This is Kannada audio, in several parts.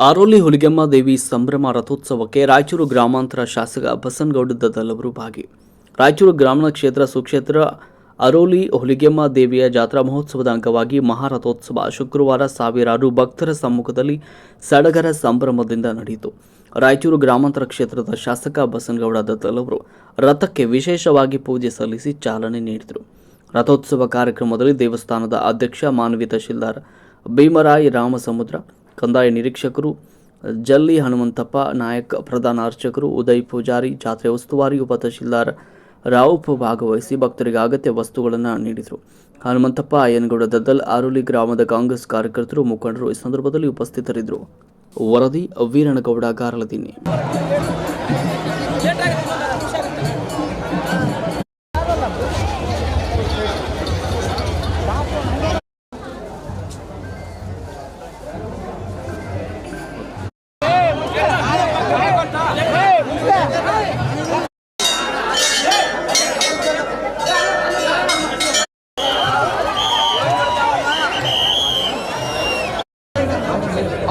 ಆರೋಲಿ ಹುಲಿಗೆಮ್ಮ ದೇವಿ ಸಂಭ್ರಮ ರಥೋತ್ಸವಕ್ಕೆ ರಾಯಚೂರು ಗ್ರಾಮಾಂತರ ಶಾಸಕ ಬಸನಗೌಡ ಅವರು ಭಾಗಿ. ರಾಯಚೂರು ಗ್ರಾಮೀಣ ಕ್ಷೇತ್ರ ಸುಕ್ಷೇತ್ರ ಅರೋಲಿ ಹುಲಿಗೆಮ್ಮ ದೇವಿಯ ಜಾತ್ರಾ ಮಹೋತ್ಸವದ ಅಂಗವಾಗಿ ಮಹಾರಥೋತ್ಸವ ಶುಕ್ರವಾರ ಸಾವಿರಾರು ಭಕ್ತರ ಸಮ್ಮುಖದಲ್ಲಿ ಸಡಗರ ಸಂಭ್ರಮದಿಂದ ನಡೆಯಿತು. ರಾಯಚೂರು ಗ್ರಾಮಾಂತರ ಕ್ಷೇತ್ರದ ಶಾಸಕ ಬಸನಗೌಡ ದತ್ತಲವರು ರಥಕ್ಕೆ ವಿಶೇಷವಾಗಿ ಪೂಜೆ ಸಲ್ಲಿಸಿ ಚಾಲನೆ ನೀಡಿದರು. ರಥೋತ್ಸವ ಕಾರ್ಯಕ್ರಮದಲ್ಲಿ ದೇವಸ್ಥಾನದ ಅಧ್ಯಕ್ಷ ಮಾನವಿ ತಹಶೀಲ್ದಾರ್ ಭೀಮರಾಯ್ ರಾಮಸಮುದ್ರ ಕಂದಾಯ ನಿರೀಕ್ಷಕರು, ಜಲ್ಲಿ ಹನುಮಂತಪ್ಪ ನಾಯಕ್, ಪ್ರಧಾನ ಅರ್ಚಕರು, ಉದಯ್ ಪೂಜಾರಿ, ಜಾತ್ರೆ ಉಸ್ತುವಾರಿ ಉಪ ತಹಶೀಲ್ದಾರ್ ರಾವುಪ್ ಭಾಗವಹಿಸಿ ಭಕ್ತರಿಗೆ ಅಗತ್ಯ ವಸ್ತುಗಳನ್ನು ನೀಡಿದರು. ಹನುಮಂತಪ್ಪ, ಅಯ್ಯನಗೌಡ ದದ್ದಲ್ ಆರುಲಿ ಗ್ರಾಮದ ಕಾಂಗ್ರೆಸ್ ಕಾರ್ಯಕರ್ತರು, ಮುಖಂಡರು ಈ ಸಂದರ್ಭದಲ್ಲಿ ಉಪಸ್ಥಿತರಿದ್ದರು. ವರದಿ ವೀರಣಗೌಡ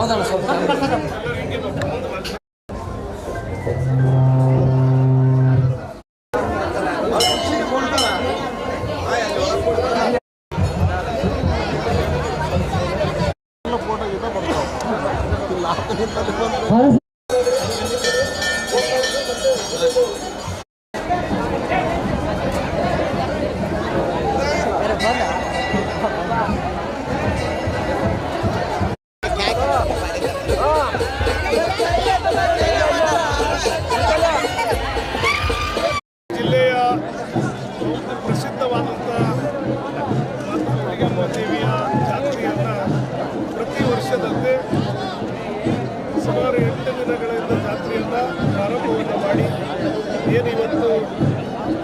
சமாதானம் சொல்றேன். Para ಇವತ್ತು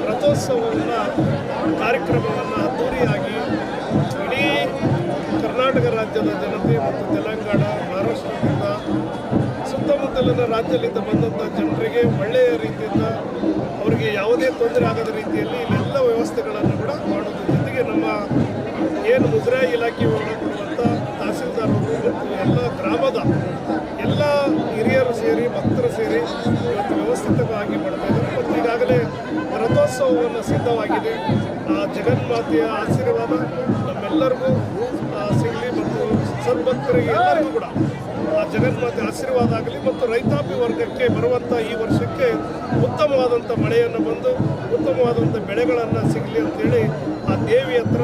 ರಥೋತ್ಸವವನ್ನು, ಕಾರ್ಯಕ್ರಮವನ್ನು ಅದ್ದೂರಿಯಾಗಿ ಇಡೀ ಕರ್ನಾಟಕ ರಾಜ್ಯದ ಜನತೆ ಮತ್ತು ತೆಲಂಗಾಣ, ಮಹಾರಾಷ್ಟ್ರದಿಂದ ಸುತ್ತಮುತ್ತಲಿನ ರಾಜ್ಯದಿಂದ ಬಂದಂಥ ಜನರಿಗೆ ಒಳ್ಳೆಯ ರೀತಿಯಿಂದ ಅವರಿಗೆ ಯಾವುದೇ ತೊಂದರೆ ಆಗದ ರೀತಿಯಲ್ಲಿ ಇಲ್ಲೆಲ್ಲ ವ್ಯವಸ್ಥೆಗಳನ್ನು ಕೂಡ ಮಾಡೋದ್ರ ಜೊತೆಗೆ ನಮ್ಮ ಏನು ಮುಜರಾಯಿ ಇಲಾಖೆ ಒಳಗೊಂಡಂಥ ತಹಸೀಲ್ದಾರರು ಮತ್ತು ಎಲ್ಲ ಗ್ರಾಮದ ಎಲ್ಲ ಹಿರಿಯರು ಸೇರಿ, ಭಕ್ತರು ಸೇರಿ ಇವತ್ತು ವ್ಯವಸ್ಥಿತವಾಗಿ ಮಾಡ್ತಾ ಇದ್ದಾರೆ. ಈಗಾಗಲೇ ರಥೋತ್ಸವವನ್ನು ಸಿದ್ಧವಾಗಿದೆ. ಆ ಜಗನ್ಮಾತೆಯ ಆಶೀರ್ವಾದ ನಮ್ಮೆಲ್ಲರಿಗೂ ಸಿಗಲಿ ಮತ್ತು ಸದ್ಭಕ್ತರಿಗೆ ಎಲ್ಲರಿಗೂ ಕೂಡ. ಆ ಜಗನ್ಮಾತೆ ಆಶೀರ್ವಾದ ಆಗಲಿ ಮತ್ತು ರೈತಾಪಿ ವರ್ಗಕ್ಕೆ ಬರುವಂಥ ಈ ವರ್ಷಕ್ಕೆ ಉತ್ತಮವಾದಂಥ ಮಳೆಯನ್ನು ಬಂದು ಉತ್ತಮವಾದಂಥ ಬೆಳೆಗಳನ್ನು ಸಿಗಲಿ ಅಂತೇಳಿ ಆ ದೇವಿ ಹತ್ರ